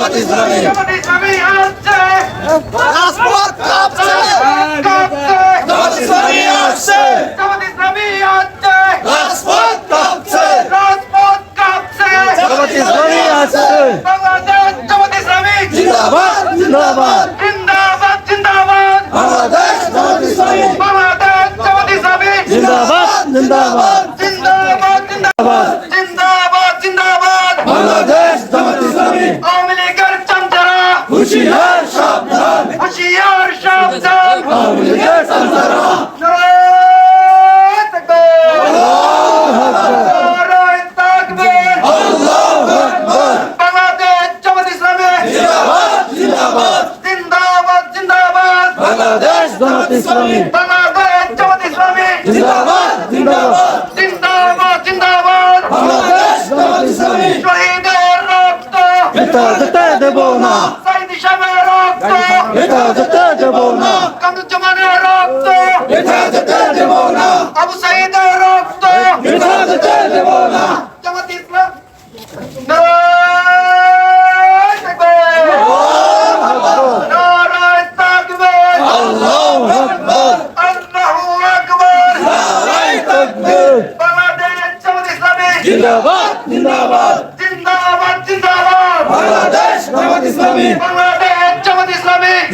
জামাত ইসলামী। রাজপথ কাঁপছে। জামাত ইসলামী আসছে। জামাত ইসলামী আসছে রাজপথ কাঁপছে। রাজপথ কাঁপছে জামাত ইসলামী আসছে। বাংলাদেশ জামাত ইসলামী জিন্দাবাদ জিন্দাবাদ। জিন্দাবাদ জিন্দাবাদ বাংলাদেশ জামাত ইসলামী বাংলাদেশ জামাত ইসলামী। জিন্দাবাদ জিন্দাবাদ জিন্দাবাদ জিন্দাবাদ জিন্দাবাদ বাংলাদেশ জামাত ইসলামী আওয়ামী লীগের চামচারা হুশিয়ার সাবধান। হুশিয়ার সাবধান। আওয়ামী লীগের সন্তানরা বাংলাদেশ জামাত ইসলামী। বাংলাদেশ জামাত ইসলামী। জিন্দাবাদ জিন্দাবাদ। জিন্দাবাদ জিন্দাবাদ। বাংলাদেশ জামাত ইসলামী। শহীদের রক্ত। এটা যেতে দেব না। এটা যেতে দেব না কামরুজ্জামানের রক্ত এটা যেতে দেব না আবু সাইদের রক্ত এটা যেতে দেব না জামাত ইসলাম। জিন্দাবাদ জিন্দাবাদ। জিন্দাবাদ জিন্দাবাদ। বাংলাদেশ জামাত ইসলামী। বাংলাদেশ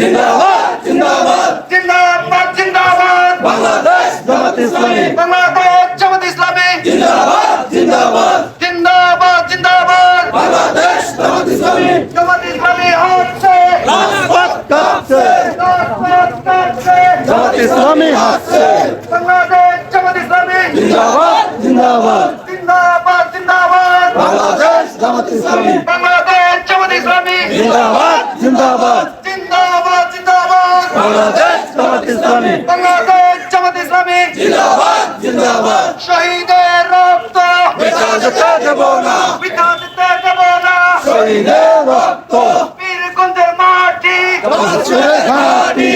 জিন্দাবাদ জিন্দাবাদ। জিন্দাবাদ জিন্দাবাদ। বাংলাদেশ জামাত ইসলামী। বাংলাদেশ জামাত ইসলামী। জিন্দাবাদ জিন্দাবাদ। জিন্দাবাদ জিন্দাবাদ। বাংলাদেশ জামাত ইসলামী। জামাত ইসলামী হচ্ছে। রাজপথ কাঁপছে। রাজপথ কাটছে। জামাত ইসলামী হাসছে বাংলাদেশ জামাত ইসলামী। জিন্দাবাদ জিন্দাবাদ। জিন্দাবাদ জিন্দাবাদ। বাংলাদেশ জামাত ইসলামী। বাংলাদেশ জামাত ইসলামী। জিন্দাবাদ জিন্দাবাদ। বাংলাদেশ জামাত ইসলামী। বাংলাদেশ জামাত ইসলামী। জিন্দাবাদ জিন্দাবাদ। শহীদের রক্ত। এটা যেতে দেব না। পিতা দিতে দেব না। শহীদের রক্ত। বীরগঞ্জের মাটি। পশ্চিমের ঘাটি।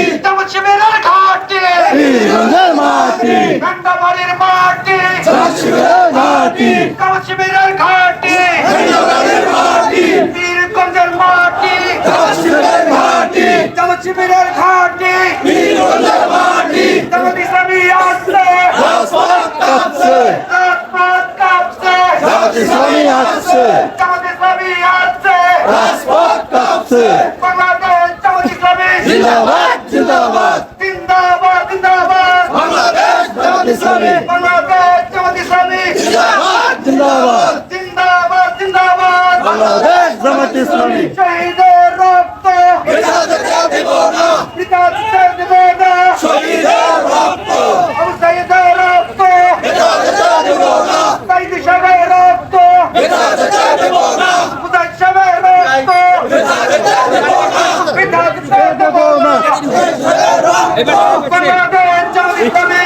শিবিরের ঘাটি। বীরগঞ্জের মাটি। ঘণ্টাবাড়ির মাটি। পশ্চিমের ঘাটি। জামাত শিবিরের ঘাটি ধন্যবাদের মাটি বীরগঞ্জের মাটি পশ্চিমের ঘাটি জামাত শিবিরের ঘাটি। বীরগঞ্জের মাটি। জামাত ইসলামী আসছে। রাজপথ কাঁপছে। রাজপথ কাঁপছে। জামাত ইসলামী আসছে। জামাত ইসলামী আসছে। রাজপথ কাঁপছে। বাংলাদেশ জামাত ইসলামী জিন্দাবাদ জিন্দাবাদ। জিন্দাবাদ জিন্দাবাদ। বাংলাদেশ জামাত ইসলামী। বাংলাদেশ জামাত ইসলামী। জিন্দাবাদ জিন্দাবাদ। জিন্দাবাদ জিন্দাবাদ। বাংলাদেশ জামাত ইসলামী। শহীদের রক্ত এটা যেতে দেব না পিতা দিতে দেব না শহীদের রক্ত আবু সাইদের রক্ত এটা যেতে দেব না সাইদি সাহেবের রক্ত এটা যেতে দেব না মুজাহিদ সাহেবের রক্ত এটা যেতে দেব না পিতা দিতে দেব না বাংলাদেশ জামাত ইসলামী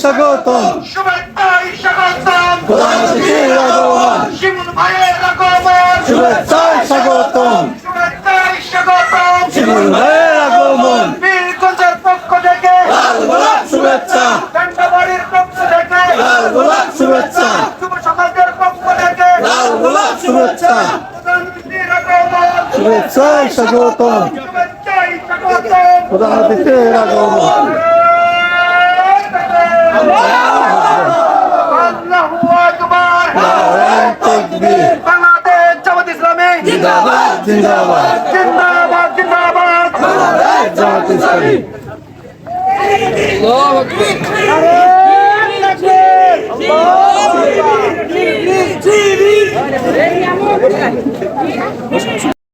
স্বাগতম। শুভেচ্ছাই স্বাগতম। প্রধানমন্ত্রীর আগমন শিমুল ভাইয়ের আগমন। শুভেচ্ছাই স্বাগতম শুভেচ্ছাই স্বাগতম শিমুল ভাইয়ের আগমন। বীরগঞ্জের পক্ষ থেকে লাল গোলাপ শুভেচ্ছা। ডাঙ্গাবাড়ির পক্ষ থেকে লাল গোলাপ শুভেচ্ছা। শুভ সমাজের পক্ষ থেকে। লাল গোলাপ শুভেচ্ছা। প্রধানমন্ত্রীর আগমন শুভেচ্ছাই স্বাগতম। শুভেচ্ছাই স্বাগতম প্রধানমন্ত্রীর আগমন। জিন্দাবাদ। জিন্দাবাদ জিন্দাবাদ। জিন্দাবাদ জামাত ইসলামী এই এমন